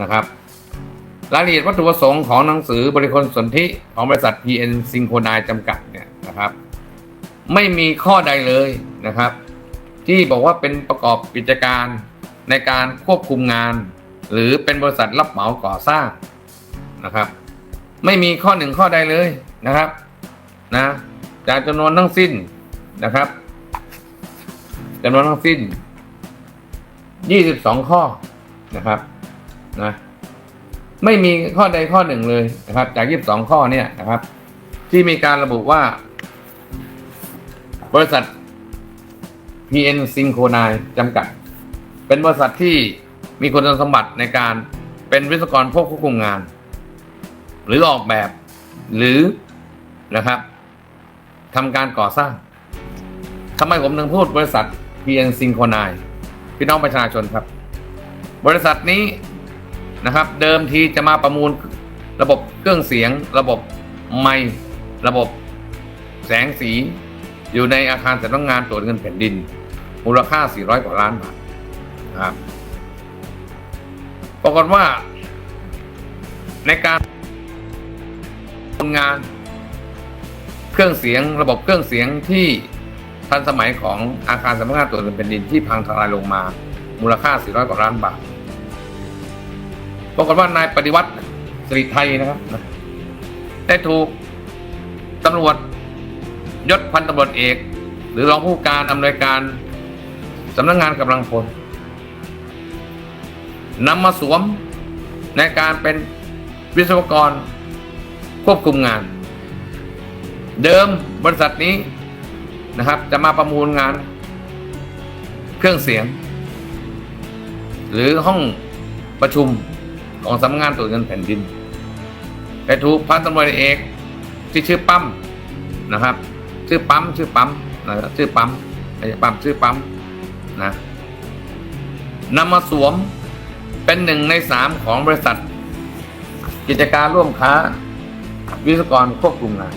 นะครับรายละเอียดวัตถุประสงค์ของหนังสือบริคลสนธิของบริษัท PN s y n c h r o n i z e จำกัดเนี่ยนะครับ ไม่มีข้อใดเลยนะครับ ที่บอกว่าเป็นประกอบกิจการในการควบคุมงาน หรือเป็นบริษัทรับเหมาก่อสร้างนะครับ ไม่มีข้อหนึ่งข้อใดเลยนะครับนะจากจำนวนทั้งสิ้นนะครับจำนวนทั้งสิ้น 22 ข้อนะครับ นะไม่มีข้อใดข้อหนึ่งเลยนะครับ จาก22ข้อเนี่ยนะครับ ที่มีการระบุว่า บริษัท PN s y n c h r o n i z จำกัด เป็นบริษัทที่มีคุณสมบัติในการเป็นวิศวกรพวกควบคุมงาน หรือออกแบบหรือนะครับทำการก่อสร้างทำไมผมถึงพูดบริษัท PN s y n c h r o n i z พี่น้องประชาชนครับ บริษัทนี้ นะครับ เดิมทีจะมาประมูลระบบเครื่องเสียง ระบบไมค์ระบบแสงสี อยู่ในอาคารสำนักงานตรวจเงินแผ่นดิน มูลค่า 400 กว่าล้านบาทครับปรากฏว่าในการทำงานเครื่องเสียง ระบบเครื่องเสียงที่ทันสมัยของอาคารสำนักงานตรวจเงินแผ่นดินที่พังทลายลงมา มูลค่า 400 กว่าล้านบาท ปรากฏว่านายปฏิวัติสิริไทยนะครับได้ถูกตำรวจยศพันตำรวจเอก หรือรองผู้การอำนวยการสำนักงงานกำลังพลนำมาสวมในการเป็นวิศวกรควบคุมงาน เดิมบริษัทนี้นะครับ จะมาประมูลงาน เครื่องเสียง หรือห้องประชุม ของสำนักงานตรวจเงินแผ่นดินแต่ถูกพันตำรวจเอกที่ชื่อปั๊มนะครับ ชื่อปั๊มชื่อปั๊มนะครับชื่อปั๊มไม่ใช่ปั๊มชื่อปั๊มนะนำมาสวมเป็นหนึ่งในสามของบริษัท กิจการร่วมค้า วิศวกรควบคุมงาน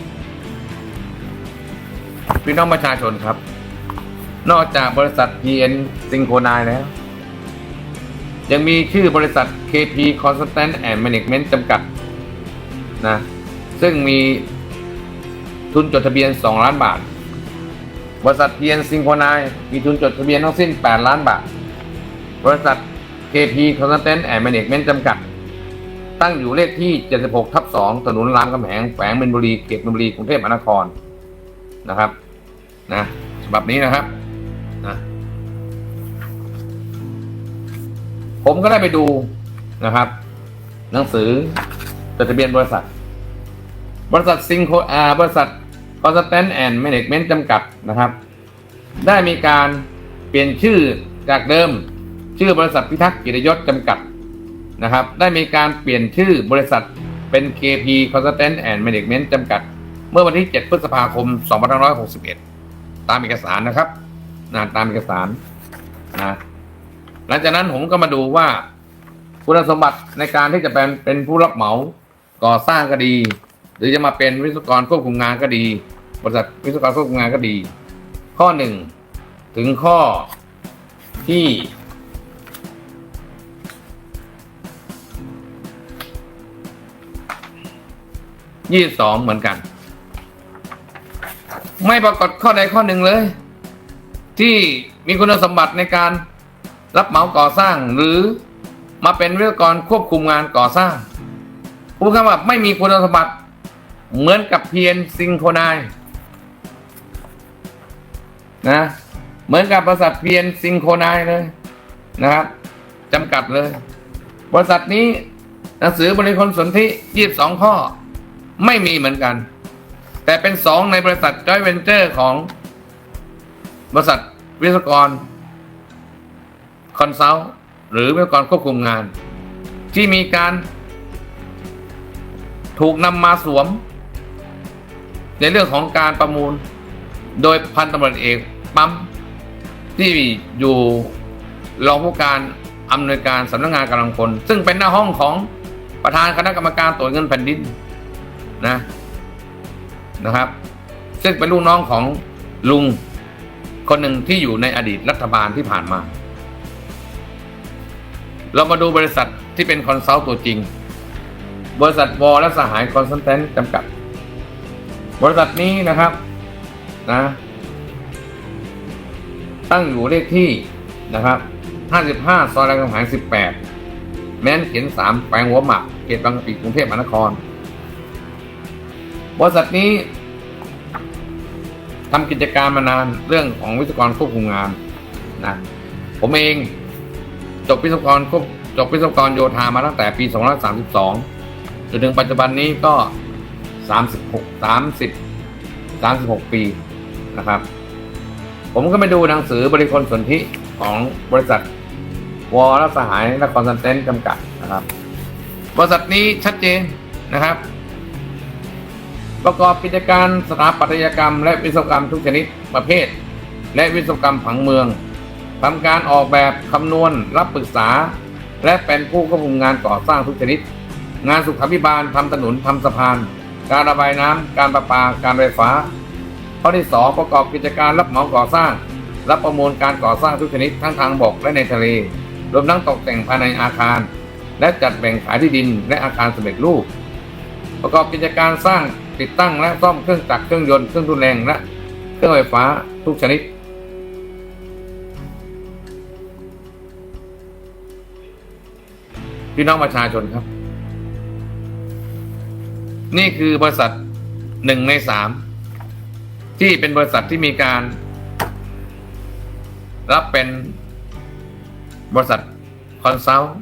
พี่น้องประชาชนครับ นอกจากบริษัท PN s y n c h r o n i z แล้ว ยังมีชื่อบริษัท KP Constant and Management จำกัดนะซึ่งมีทุนจดทะเบียน 2 ล้านบาท บริษัท PN s y n c h r o n i z e มีทุนจดทะเบียนทั้งสิ้น 8 ล้านบาท บริษัท KP Constant and Management จำกัด ตั้งอยู่เลขที่ 76 ทับ 2 ถนนรามคำแหงแขวงเมนบุรี เขตเมนบุรี กรุงเทพมหานครนะครับนะฉบับนี้นะครับนะ ผมก็ได้ไปดูนะครับ หนังสือจดทะเบียนบริษัท บริษัทซิงโคอาบริษัทคอนสแตนแอนด์แมネจเมนต์จำกัดนะครับ ได้มีการเปลี่ยนชื่อจากเดิม ชื่อบริษัทพิทักษ์กิจยศจำกัดนะครับ ได้มีการเปลี่ยนชื่อบริษัทเป็น KP Consultant and Management จำกัด เมื่อวันที่ 7 พฤษภาคม 2561 ตามเอกสารนะครับนะตามเอกสารนะ หลังจากนั้นผมก็มาดูว่า คุณสมบัติในการที่จะเป็นเป็นผู้รับเหมาก่อสร้างก็ดี หรือจะมาเป็นวิศวกรควบคุมงานก็ดี บริษัทวิศวกรควบคุมงานก็ดี ข้อหนึ่งถึงข้อที่ยี่สองเหมือนกัน ไม่ปรากฏข้อใดข้อหนึ่งเลย ที่มีคุณสมบัติในการ รับเหมาก่อสร้าง หรือมาเป็นวิศวกรควบคุมงานก่อสร้างพูดคำว่าไม่มีคุณสมบัติเหมือนกับเพียนซิงโครนายนะเหมือนกับบริษัทเพียนซิงโครนายเลยนะครับจำกัดเลย บริษัทนี้หนังสือบริคลสนธิยี่สองข้อ ไม่มีเหมือนกัน แต่เป็นสองในบริษัทจอยเวนเจอร์ของบริษัทวิศวกร คอนซัลท์หรือวิศวกรควบคุมงาน ที่มีการ ถูกนำมาสวม ในเรื่องของการประมูล โดยพันตำรวจเอกปั๊มที่อยู่รองผู้การอำนวยการสำนักงานกำลังพลซึ่งเป็นหน้าห้องของประธานคณะกรรมการตรวจเงินแผ่นดินนะนะครับ ซึ่งเป็นลูกน้องของลุงคนหนึ่งที่อยู่ในอดีตรัฐบาลที่ผ่านมา เรามาดูบริษัทที่เป็นคอนซัลท์ตัวจริง บริษัทวอลและสหายคอนซัลแทนจำกัด บริษัทนี้นะครับนะตั้งอยู่เลขที่นะครับ 55 ซอยรามคำแหง18 แม้นเขียน 3แขวงหัวหมัก เขตบางกะปิกรุงเทพมหานคร บริษัทนี้ทำกิจการมานานเรื่องของวิศวกรควบคุมงานนะผมเอง จบวิศวกรควบจบวิศวกรโยธามาตั้งแต่ปี 2532 จนถึงปัจจุบันนี้ก็ 36 30 36 ปีนะครับ ผมก็ไปดูหนังสือบริคลสนธิของบริษัทวอลละสหายและคอนซัลเทนจำกัดนะครับ บริษัทนี้ชัดเจนนะครับ ประกอบกิจการสถาปัตยกรรม และวิศวกรรมทุกชนิดประเภท และวิศวกรรมผังเมือง ทำการออกแบบคำนวณรับปรึกษา และเป็นผู้ควบคุมงานก่อสร้างทุกชนิด งานสุขาภิบาลทำถนนทำสะพาน การระบายน้ำการประปา การไฟฟ้า ข้อที่ 2 ประกอบกิจการรับเหมาก่อสร้าง รับประมูลการก่อสร้างทุกชนิดทั้งทางบกและในทะเล รวมทั้งตกแต่งภายในอาคาร และจัดแบ่งขายที่ดินและอาคารสำเร็จรูป ประกอบกิจการสร้างติดตั้งและซ่อมเครื่องจักรเครื่องยนต์เครื่องทุนแรงและเครื่องไฟฟ้าทุกชนิด พี่น้องประชาชนครับ นี่คือบริษัทหนึ่งในสามที่เป็นบริษัทที่มีการ รับเป็นบริษัทคอนซัลท์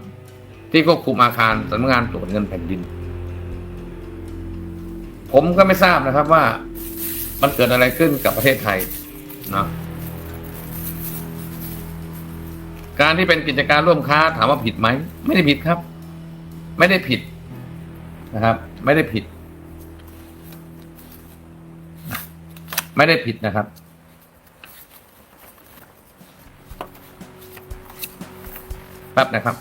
ที่ควบคุมอาคารสำนักงานตรวจเงินแผ่นดิน ผมก็ไม่ทราบนะครับว่ามันเกิดอะไรขึ้นกับประเทศไทยนะ การที่เป็นกิจการร่วมค้าถามว่าผิดไหม ไม่ได้ผิดครับ ไม่ได้ผิดนะครับ ไม่ได้ผิด ไม่ได้ผิดนะครับ แป๊บนะครับ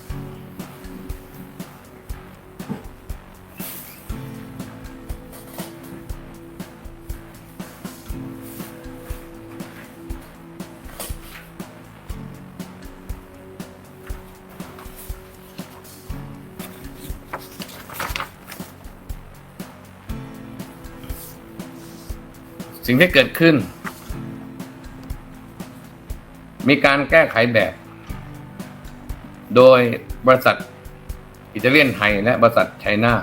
สิ่งที่เกิดขึ้น มีการแก้ไขแบบ โดยบริษัทอิตาเลียนไทยและบริษัทไชน่า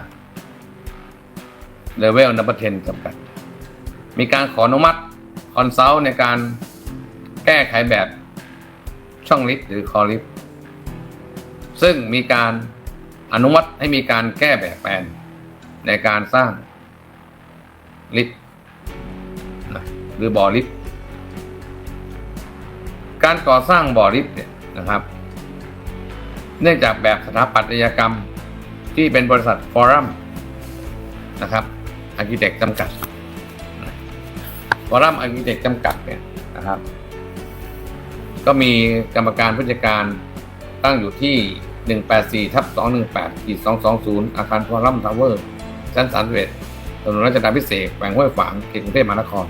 เลเวลนับเทนจำกัด มีการขออนุมัติคอนซัลท์ในการแก้ไขแบบช่องลิฟต์หรือคอลิฟต์ซึ่งมีการอนุมัติให้มีการแก้แบบแปลนในการสร้างลิฟต์ หรือบ่อลิฟต์การก่อสร้างบ่อลิฟต์เนี่ยนะครับ เนื่องจากแบบสถาปัตยกรรมที่เป็นบริษัทฟอรัมนะครับอาร์กิเทคจำกัดฟอรัมอาร์กิเทคจำกัดเนี่ยนะครับ ก็มีกรรมการผู้จัดการตั้งอยู่ที่ 184ทับ218ขีด220 อาคารฟอรัมทาวเวอร์ชั้น31ถนนรัชดาพิเศษกแขวงห้วยขวางเขตกรุงเทพมหานคร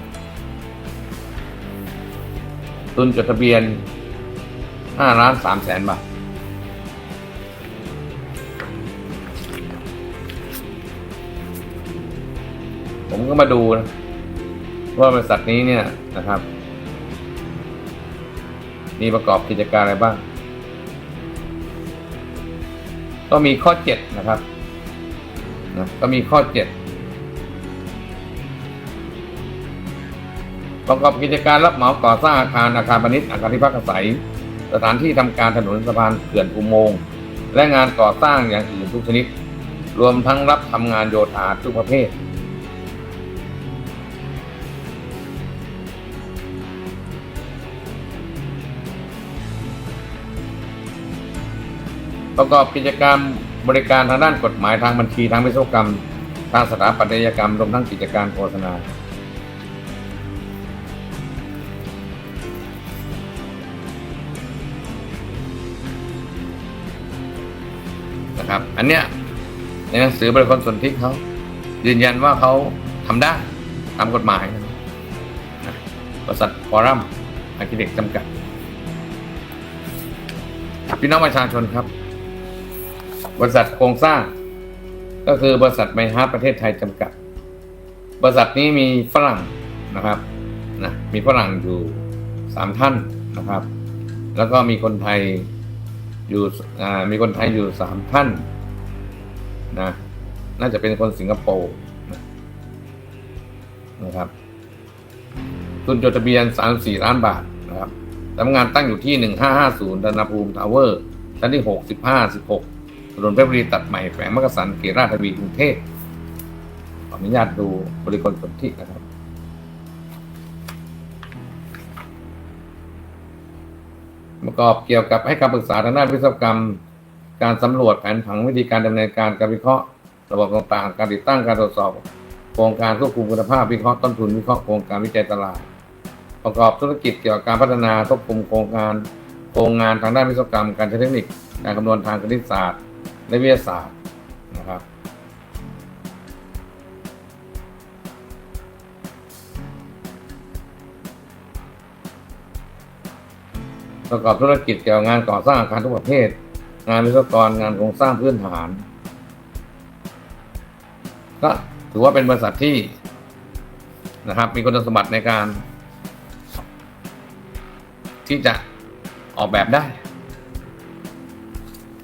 ทุนจดทะเบียน5ล้าน3แสนบาทผมก็มาดูนะว่าบริษัทนี้เนี่ยนะครับ มีประกอบกิจการอะไรบ้าง ก็มีข้อ 7 นะครับนะก็มีข้อ 7 ประกอบกิจการรับเหมาก่อสร้างอาคารอาคารพาณิชย์อาคารที่พักอาศัย สถานที่ทำการถนนสะพานเขื่อนอุโมงค์และงานก่อสร้างอย่างอื่นทุกชนิด รวมทั้งรับทำงานโยธาทุกประเภทประกอบกิจกรรมบริการทางด้านกฎหมายทางบัญชีทางวิศวกรรม ทางสถาปัตยกรรมรวมทั้งกิจการโฆษณา นะครับ อันเนี้ยในหนังสือบริคลสนธิเขายืนยันว่าเขาทำได้ตามกฎหมายบริษัทฟอรัมอาร์คิเทคจำกัด พี่น้องประชาชนครับ บริษัทโครงสร้าง ก็คือบริษัทไมฮาร์ประเทศไทยจำกัด บริษัทนี้มีฝรั่งนะครับนะมีฝรั่งอยู่สามท่านนะครับ แล้วก็มีคนไทย อยู่มีคนไทยอยู่สามท่านนะน่าจะเป็นคนสิงคโปร์นะครับทุนจดทะเบียน 34 ล้านบาทนะครับทำนักงานตั้งอยู่ที่ 1550ดานาภูมิทาวเวอร์ชั้นที่ 6 15 16ถนนเพชรบุรีตัดใหม่แขวงมักกะสันเขตราชบุรีกรุงเทพขออนุญาตดูบริกรสนธินะครับ ประกอบเกี่ยวกับให้คำปรึกษาทางด้านวิศวกรรม การสำรวจแผนผังวิธีการดำเนินการการวิเคราะห์ ระบบต่างๆ การติดตั้งการตรวจสอบโครงการควบคุมคุณภาพวิเคราะห์ต้นทุนวิเคราะห์โครงการวิจัยตลาด ประกอบธุรกิจเกี่ยวกับการพัฒนาควบคุมโครงการโครงงานทางด้านวิศวกรรม การใช้เทคนิค การคำนวณทางคณิตศาสตร์ และวิทยาศาสตร์ ประกอบธุรกิจเกี่ยวกับงานก่อสร้างอาคารทุกประเภท งานวิศวกรงานโครงสร้างพื้นฐาน ก็ถือว่าเป็นบริษัทที่นะครับ มีคุณสมบัติในการ ที่จะออกแบบได้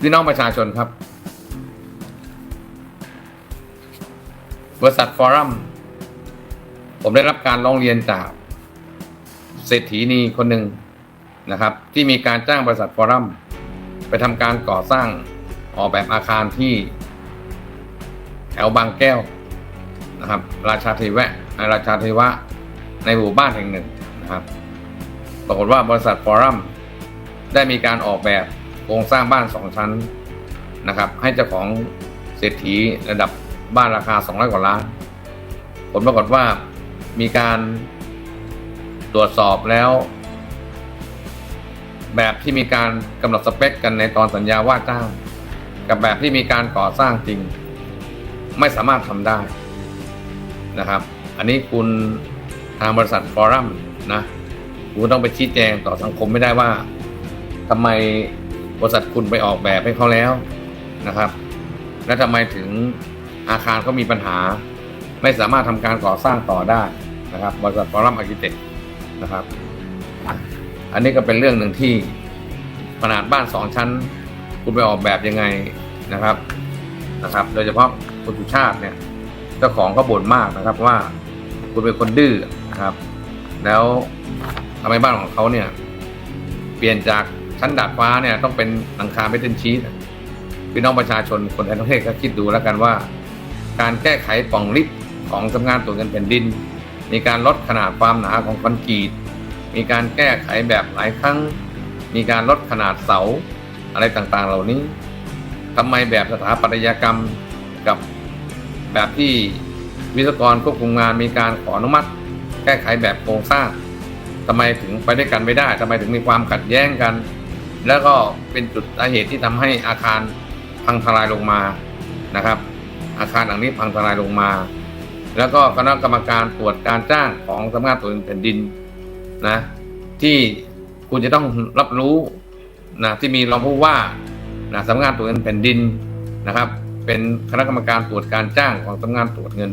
พี่น้องประชาชนครับ บริษัทฟอรัมผมได้รับการร้องเรียนจากเศรษฐีนีคนหนึ่ง นะครับ ที่มีการจ้างบริษัทฟอรัมไปทำการก่อสร้างออกแบบอาคารที่แถวบางแก้วนะครับ ราชาเทวะราชาเทวะในหมู่บ้านแห่งหนึ่งนะครับ ปรากฏว่าบริษัทฟอรัมได้มีการออกแบบโครงสร้างบ้านสองชั้นนะครับ ให้เจ้าของเศรษฐีระดับบ้านราคา 200 กว่าล้าน ผลปรากฏว่ามีการตรวจสอบแล้ว แบบที่มีการกำหนดสเปคกันในตอนสัญญาว่าจ้าง กับแบบที่มีการก่อสร้างจริง ไม่สามารถทำได้นะครับ อันนี้คุณทางบริษัทฟอรัมนะคุณต้องไปชี้แจงต่อสังคมไม่ได้ว่าทำไมบริษัทคุณไปออกแบบให้เขาแล้วนะครับ และทำไมถึงอาคารเขามีปัญหา ไม่สามารถทำการก่อสร้างต่อได้นะครับ บริษัทฟอรัมอาร์กิเต็กนะครับ อันนี้ก็เป็นเรื่องหนึ่งที่ขนาดบ้านสองชั้น คุณไปออกแบบยังไงนะครับนะครับ โดยเฉพาะคุณสุชาติเนี่ยเจ้าของก็บ่นมากนะครับว่าคุณเป็นคนดื้อนะครับ แล้วทำไมบ้านของเขาเนี่ยเปลี่ยนจากชั้นดาดฟ้าเนี่ยต้องเป็นหลังคาเมทัลชีสพี่น้องประชาชนคนไทยทั้งประเทศก็คิดดูแล้วกันว่า การแก้ไขป่องลิฟต์ของสำนักงานตรวจเงินแผ่นดิน มีการลดขนาดความหนาของคอนกรีต มีการแก้ไขแบบหลายครั้ง มีการลดขนาดเสาอะไรต่างๆ เหล่านี้ทำไมแบบสถาปัตยกรรมกับแบบที่วิศวกรควบคุมงานมีการขออนุมัติ แก้ไขแบบโครงสร้างทำไมถึงไปด้วยกันไม่ได้ทำไมถึงมีความขัดแย้งกัน แล้วก็เป็นจุดสาเหตุที่ทำให้อาคารพังทลายลงมานะครับ อาคารหลังนี้พังทลายลงมา แล้วก็คณะกรรมการตรวจการจ้างของสำนักงานตรวจแผ่นดิน นะ ที่คุณจะต้องรับรู้นะที่มีรองผู้ว่านะสำนักงานตรวจเงินแผ่นดินนะครับ เป็นคณะกรรมการตรวจการจ้างของสำนักงานตรวจเงิน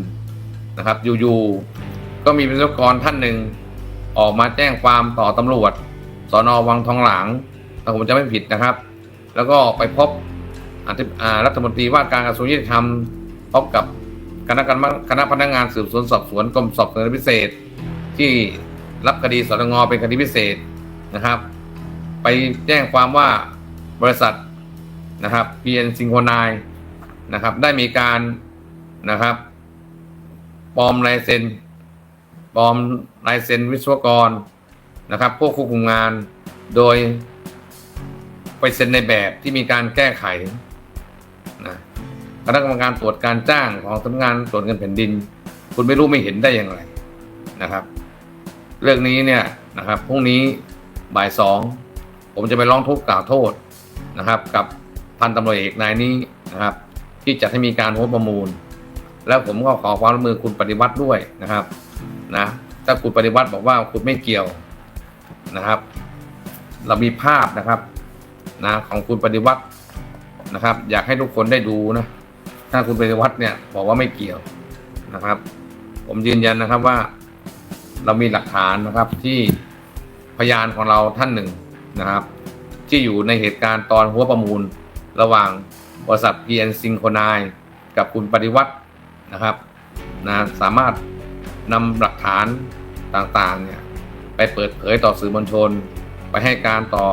นะครับอยู่ๆก็มีวิศวกรท่านหนึ่งออกมาแจ้งความต่อตำรวจสอนอวังทองหลางถ้าผมจะไม่ผิดนะครับ แล้วก็ไปพบรัฐมนตรีว่าการกระทรวงยุติธรรมพบกับคณะกรรมคณะพนักงานสืบสวนสอบสวนกรมสอบสวนพิเศษที่ รับคดีสตงเป็นคดีพิเศษนะครับ ไปแจ้งความว่าบริษัทนะครับ PN s y n c h r o n i นะครับ ได้มีการนะครับปลอมลายเซ็นปลอมลายเซ็นวิศวกรนะครับพวกควบคุมงานโดยไปเซ็นในแบบที่มีการแก้ไขนะคณะกรรมการตรวจการจ้างของสำนักงานตรวจเงินแผ่นดิน คุณไม่รู้ไม่เห็นได้อย่างไรนะครับ เรื่องนี้เนี่ยนะครับพรุ่งนี้บ่ายสองผมจะไปร้องทุกข์กล่าวโทษนะครับ กับพันตำรวจเอกนายนี้นะครับ ที่จะให้มีการหัวประมูล แล้วผมก็ขอความร่วมมือคุณปฏิวัติด้วยนะครับนะถ้าคุณปฏิวัติบอกว่าคุณไม่เกี่ยวนะครับ เรามีภาพนะครับนะของคุณปฏิวัตินะครับ อยากให้ทุกคนได้ดูนะถ้าคุณปฏิวัติเนี่ยบอกว่าไม่เกี่ยวนะครับ ผมยืนยันนะครับว่า เรามีหลักฐานนะครับที่พยานของเราท่านหนึ่งนะครับ ที่อยู่ในเหตุการณ์ตอนหัวประมูล ระหว่างบริษัท PN s y n c h r o n i กับคุณปฏิวัตินะครับนะสามารถนำหลักฐานต่างๆเนี่ยไปเปิดเผยต่อสื่อมวลชน ไปให้การต่อ